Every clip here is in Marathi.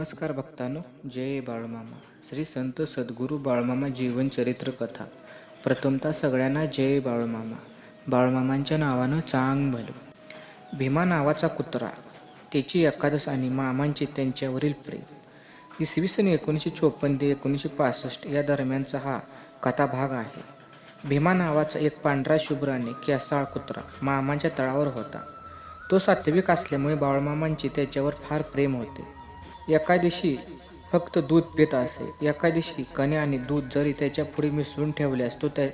नमस्कार भक्तांनो जय बाळमामा. श्री संत सद्गुरू बाळमामा जीवनचरित्र कथा. प्रथमतः सगळ्यांना जय बाळमामा. बाळमामांच्या नावानं चांग भलो. भीमा नावाचा कुत्रा त्याची एकादश आणि मामांचे त्यांच्यावरील प्रेम. इसवी सन एकोणीसशे चोपन्न ते एकोणीसशे पासष्ट या दरम्यानचा हा कथाभाग आहे. भीमा नावाचा एक पांढरा शुभ्र आणि केसाळ कुत्रा मामांच्या तळावर होता. तो सात्विक असल्यामुळे बाळमामांचे त्याच्यावर फार प्रेम होते. एका दिवशी फक्त दूध पित असे. एका दिवशी कणे आणि दूध जरी त्याच्या पुढे मिसळून ठेवल्यास तो त्या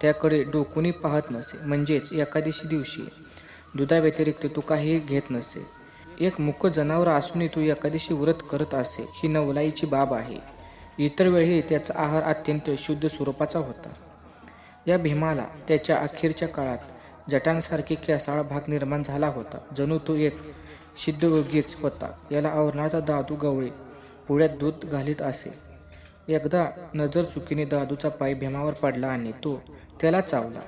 त्याकडे डोकूनही पाहत नसे. म्हणजेच एका दिवशी दिवशी दुधाव्यतिरिक्त तू काहीही घेत नसे. एक मुक जनावर असूनही तू एकादशी व्रत करत असे. ही नवलाईची बाब आहे. इतर वेळी त्याचा आहार अत्यंत शुद्ध स्वरूपाचा होता. या भीमाला त्याच्या अखेरच्या काळात जटांसारखे केसाळ भाग निर्माण झाला होता. जणू तो एक सिद्धयोगीच होता. याला आवरणाचा दादू गवळे पुढ्यात दूध घालीत असे. एकदा नजर चुकीने दादूचा पाय भीमावर पडला आणि तो त्याला चावला.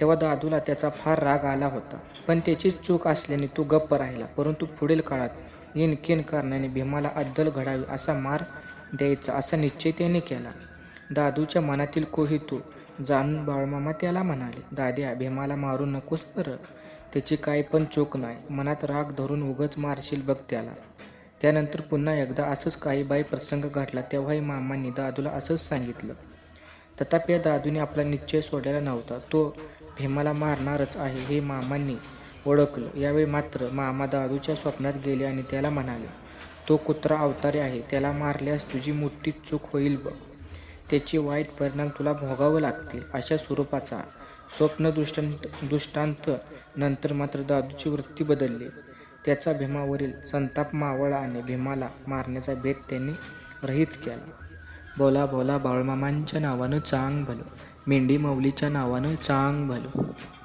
तेव्हा दादूला त्याचा फार राग आला होता. पण त्याचीच चूक असल्याने तो गप्प राहिला. परंतु पुढील काळात इनकेन कारणाने भीमाला अद्दल घडावी असा मार द्यायचा असा निश्चय त्याने केला. दादूच्या मनातील कोही तो जाणून बाळमामा त्याला म्हणाले दाद्या भीमाला मारू नकोस तर त्याची काही पण चोक नाही. मनात राग धरून उगच मारशील बघ त्याला. त्यानंतर पुन्हा एकदा असंच काही बाई प्रसंग घडला. तेव्हाही मामांनी दादूला असंच सांगितलं. तथापि या दादूने आपला निश्चय सोडलेला नव्हता. तो भीमाला मारणारच आहे हे मामांनी ओळखलं. यावेळी मात्र मामा दादूच्या स्वप्नात गेले आणि त्याला म्हणाले तो कुत्रा अवतारी आहे. त्याला मारल्यास तुझी मोठी चूक होईल बघ. त्याचे वाईट परिणाम तुला भोगावं लागतील. अशा स्वरूपाचा स्वप्न दृष्टांत दृष्टांत नंतर मात्र दादूची वृत्ती बदलली. त्याचा भीमावरील संताप मावळा आणि भीमाला मारण्याचा भेद त्यांनी रहित केला. बोला बोला बाळमामांच्या नावानं चांग भलो. मेंढी मौलीच्या नावानं चांग भलो.